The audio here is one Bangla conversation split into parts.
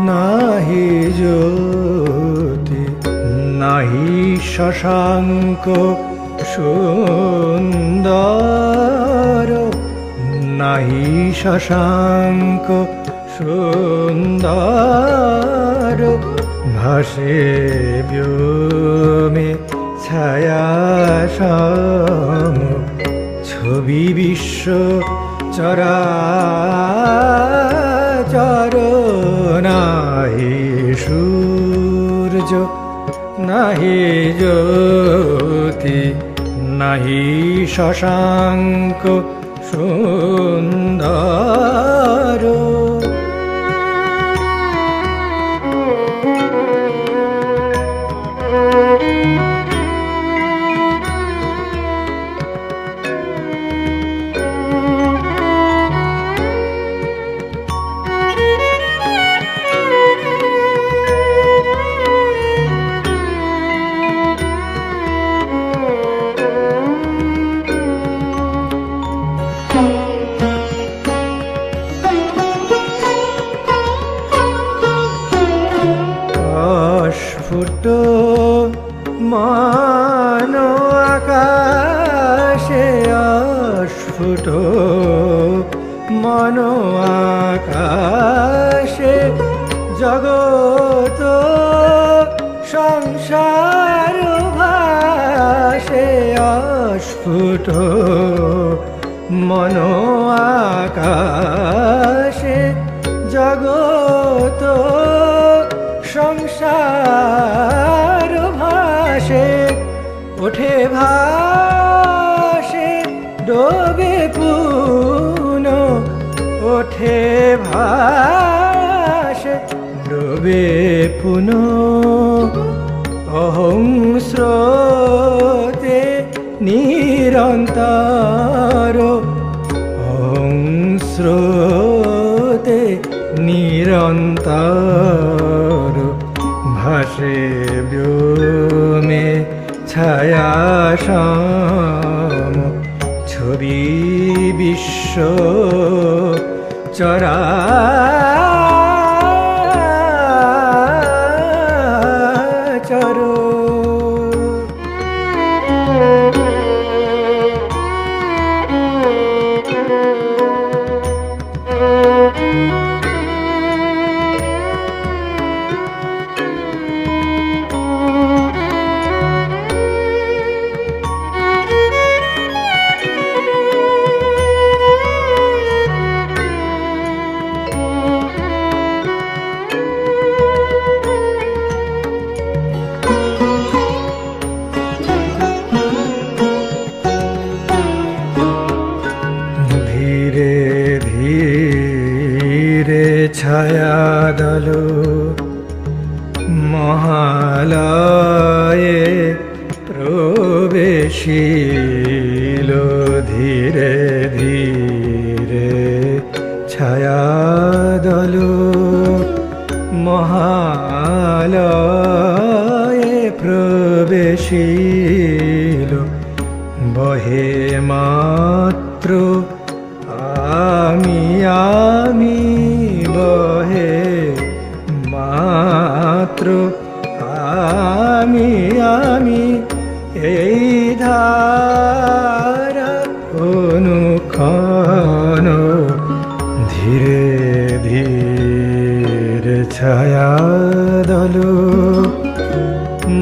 নাহি জ্যোতি, নাহি শশাঙ্ক, সুন্দর। নাহি শশাঙ্ক, সুন্দর। ভাসে ব্যোমে ছায়া সম, ছবি বিশ্ব চরা। চর নাহি সূর্য নাহি জ্যোতি নাহি শশাঙ্ক সুন্দর। মন আকাশে জগত সংসার ভাসে অস্ফুট মন আকাশে জগত সংসার ভাসে ওঠে ভাসে ভাসে ডোবে পুন অহং স্রোতে নিরন্তর অহং স্রোতে নিরন্তর ভাসে ব্যোমে ছায়া ছায়া দলু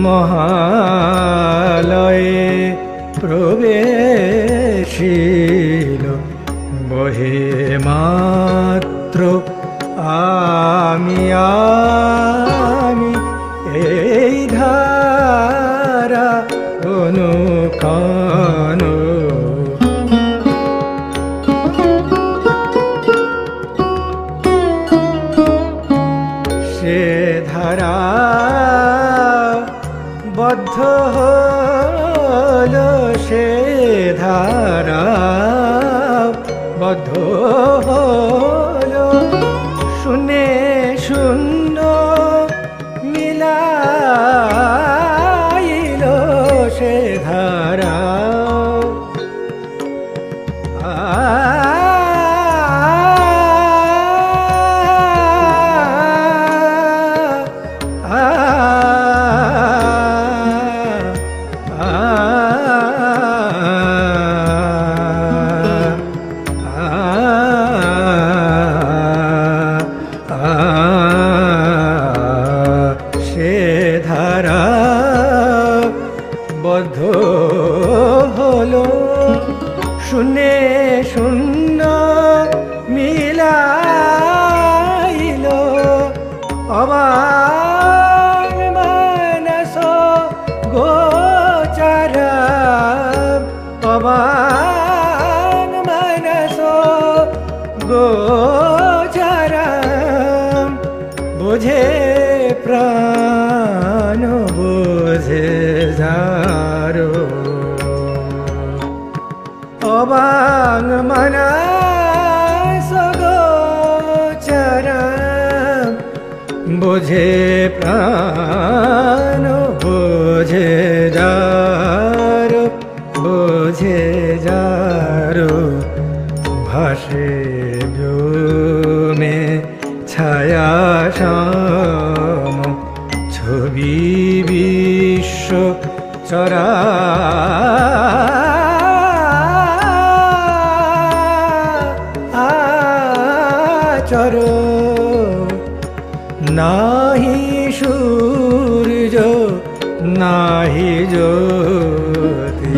মহালয়ে বদ্ধ হল সে ধারা। বদ্ধ হল শুনে শূন্য মিলাইল সে ধারা। গোচর বোঝে প্রাণ বোঝে যারো অবাং গোচর বোঝে প্রাণ চরা আচর নাহি সূর্য নাহি জ্যোতি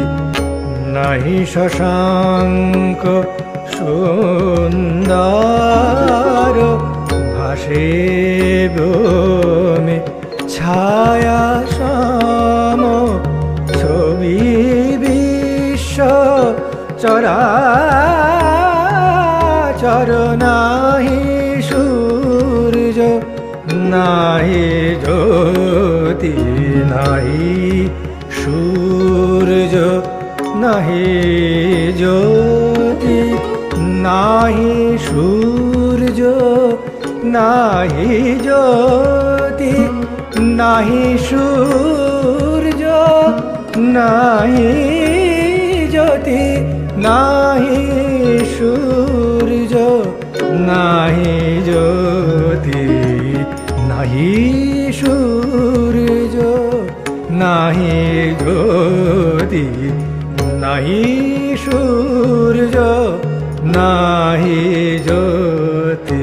নাহি শশাঙ্ক সুন্দর ভাসে ব্যোমে ছায়া চরা চর নাহি সূর্য, নাহি জ্যোতি, নাহি সূর্য, নাহি জ্যোতি, নাহি সূর্য, নাহি জ্যোতি, নাহি সূর্য, নাহি জ্যোতি। নাহি সূর্য নাহি জ্যোতি নাহি সূর্য নাহি জ্যোতি নাহি সূর্য নাহি জ্যোতি।